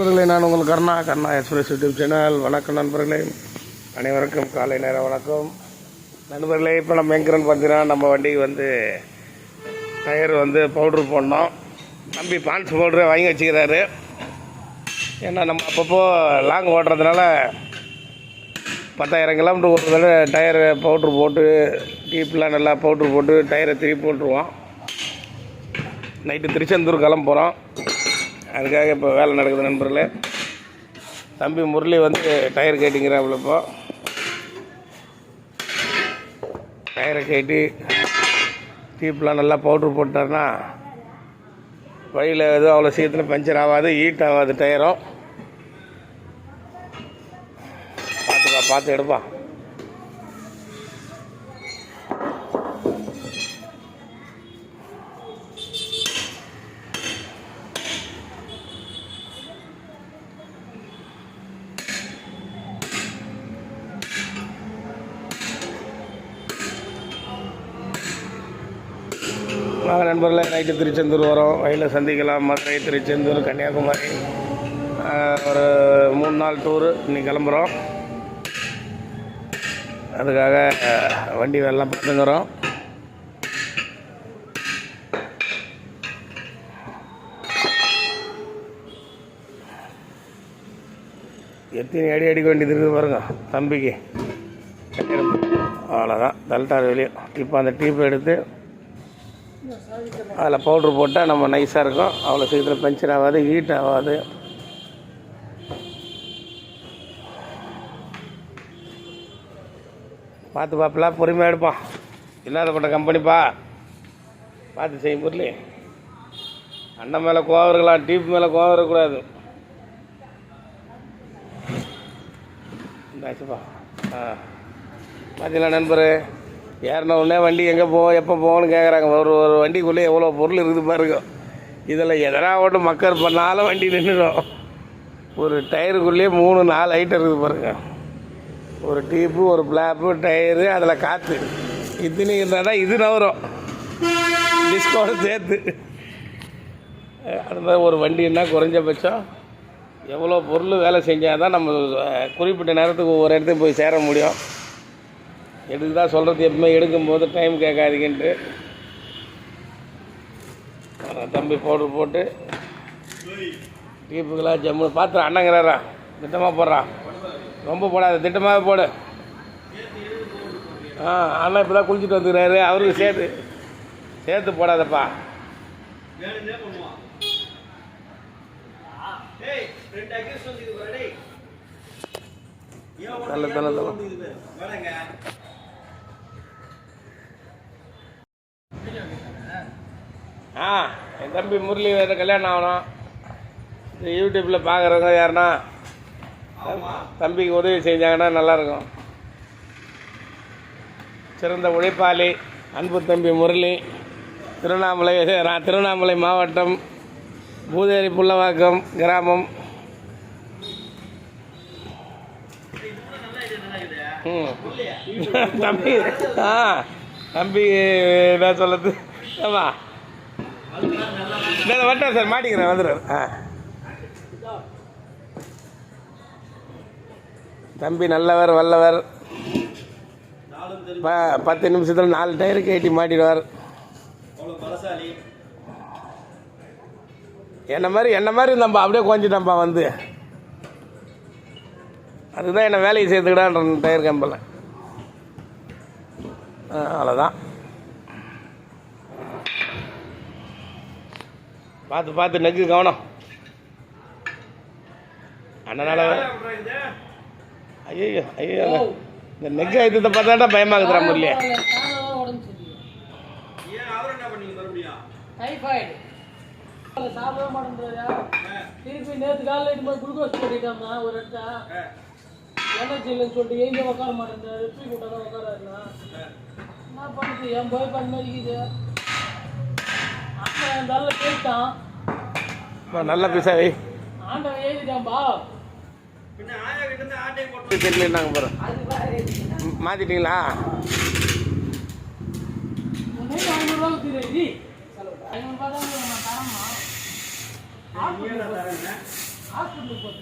நண்பர்களே நான் உங்கள் Karna Karna express YouTube channel. வணக்கம் நண்பர்களே. அனைவருக்கும் காலை நேரம் வணக்கம். நண்பர்களே இப்போ நம்ம எங்கிறோன்னு பார்த்தீங்கன்னா நம்ம வண்டிக்கு வந்து டயர் வந்து பவுட்ரு போடணும். தம்பி பான்ஸ் பவுட்ரு வாங்கி வச்சுக்கிறாரு. ஏன்னா நம்ம அப்பப்போ லாங் ஓட்டுறதுனால பத்தாயிரம் கிலோமீட்டர் ஒரு தடவை டயர் பவுட்ரு போட்டு டீப்லாம் நல்லா பவுட்ரு போட்டு டயரை திருப்பி போட்டுருவோம். நைட்டு திருச்செந்தூர் கிளம்ப போகிறோம் அதுக்காக இப்போ வேலை நடக்குது நண்பர்களே. தம்பி முரளி வந்து டயர் கேட்டிங்கிறாப்புல இப்போ. டயரை கேட்டி டீப்லாம் நல்லா பவுட்ரு போட்டார்னா வழியில் எதுவும் அவ்வளோ சீக்கிரத்தில் பஞ்சர் ஆகாது ஹீட் ஆகாது டயரும் பார்த்துப்பா பார்த்து எடுப்பான் நாங்கள் நண்பர்களே நைட்டு திருச்செந்தூர் வரோம். வயலில் சந்திக்கலாம். மதுரை திருச்செந்தூர் கன்னியாகுமரி. ஒரு மூணு நாள் டூரு இன்னைக்கு கிளம்புறோம். அதுக்காக வண்டி எல்லாம் பார்த்துங்கிறோம். எத்தனை அடி அடிக்க வேண்டியது இருக்குது பாருங்க தம்பிக்கு. அவ்வளோதான் தல்டார் வெளியே. இப்போ அந்த டீப்பை எடுத்து அதில் பவுட்ரு போட்டால் நம்ம நைஸாக இருக்கும். அவ்வளோ சீக்கிரம் பஞ்சர் ஆகாது ஹீட் ஆகாது. பார்த்து பார்ப்பலாம் பொறுமையாக எடுப்பான் இல்லாதப்பட்ட கம்பெனிப்பா பார்த்து செய்யும் பொருளே அண்ணன் மேலே கோவம் இருக்கலாம் டீப் மேலே கோவம் இருக்கக்கூடாது. இந்தாச்சுப்பா. ஆ. பார்த்தீங்களா நண்பர்? ஏறின உடனே வண்டி எங்கே போவோம் எப்போ போகணும்னு கேட்குறாங்க ஒரு ஒரு வண்டிக்குள்ளே எவ்வளோ பொருள் இருக்குது பாருங்க. இதில் எதனா ஒன்று மக்கர் பண்ணாலும் வண்டி நின்றுடும் ஒரு டயருக்குள்ளேயே மூணு நாலு ஐட்டம் இருக்குது பாருங்க. ஒரு டீப்பு ஒரு பிளாப்பு டயரு அதில் காற்று இத்தனை இருந்தால் தான் இது நவரும். டிஸ்கோட சேர்த்து. அது மாதிரி ஒரு வண்டின்னா குறைஞ்சபட்சம் எவ்வளோ பொருள் வேலை செஞ்சால் தான் நம்ம குறிப்பிட்ட நேரத்துக்கு ஒவ்வொரு இடத்துக்கு போய் சேர முடியும். எடுக்கு தான் சொல்கிறது எப்பவுமே எடுக்கும்போது டைம் கேட்காதீங்கன்ட்டு. தம்பி பவுடர் போட்டு. டீப்புக்கெல்லாம் ஜம்மு பார்த்து அண்ணங்கிறாரா? திட்டமாக போடுறான் ரொம்ப போடாத திட்டமாகவே போடு. ஆ அண்ணன் இப்போ தான் குளிச்சுட்டு வந்துக்கிறாரு. அவருக்கு சேர்த்து சேர்த்து போடாதப்பா. நல்ல நல்ல நல்ல ஆ என் தம்பி முரளி வேறு கல்யாணம் ஆகணும். இந்த யூடியூப்பில் பார்க்குறவங்க யாருன்னா தம்பிக்கு உதவி செஞ்சாங்கன்னா நல்லாயிருக்கும். சிறந்த உழைப்பாளி அன்பு தம்பி முரளி திருவண்ணாமலை திருவண்ணாமலை மாவட்டம் பூதேரி புள்ளவாக்கம் கிராமம். ம். தம்பி ஆ தம்பி என்ன சொல்லுது ஆமாம் இல்லை வந்துட்டேன் சார் மாட்டிக்கிறேன் வந்துடுறேன் ஆ. தம்பி நல்லவர் வல்லவர். ப பத்து நிமிஷத்தில் நாலு டயரு கேட்டி மாட்டிடுவார். என்ன மாதிரி என்ன மாதிரி நம்ம அப்படியே கொஞ்சிட்டோம்ப்பா வந்து. அதுதான் என்ன வேலையை சேர்த்துக்கிடான்ற டயர் கம்பில். அவ்வளோதான் பார்த்து பார்த்து நெக்கு கவனம். அண்ணனால ஐயோ ஐயோ இந்த நெக்கு ஐத்தத்தை பார்த்தா பயமாகுதுடா முரளியே டைஃபாய்டு சாப்பிடவே மாட்டேங்கிறாரா திருப்பி நேற்று காலையில் மாதிரி குளுக்கோஸ் போட்டுட்டோம்னா ஒரு இடத்த எனர்ஜி இல்லைன்னு சொல்லிட்டு எங்க உட்கார மாட்டேங்கிறாரு தூக்கி விட்டா தான் உட்காராருனா என்ன பண்ணுறது என் போய் பண்ண மாதிரி இருக்குது. கேட்டான். அப்பா, நல்ல பீஸா வை. ஆண்டவன் எழுதிட்டான்பா தெரியலன்னாங்க பாரு மாற்றிட்டீங்களா? ஹாஸ்பிட்டலுக்கு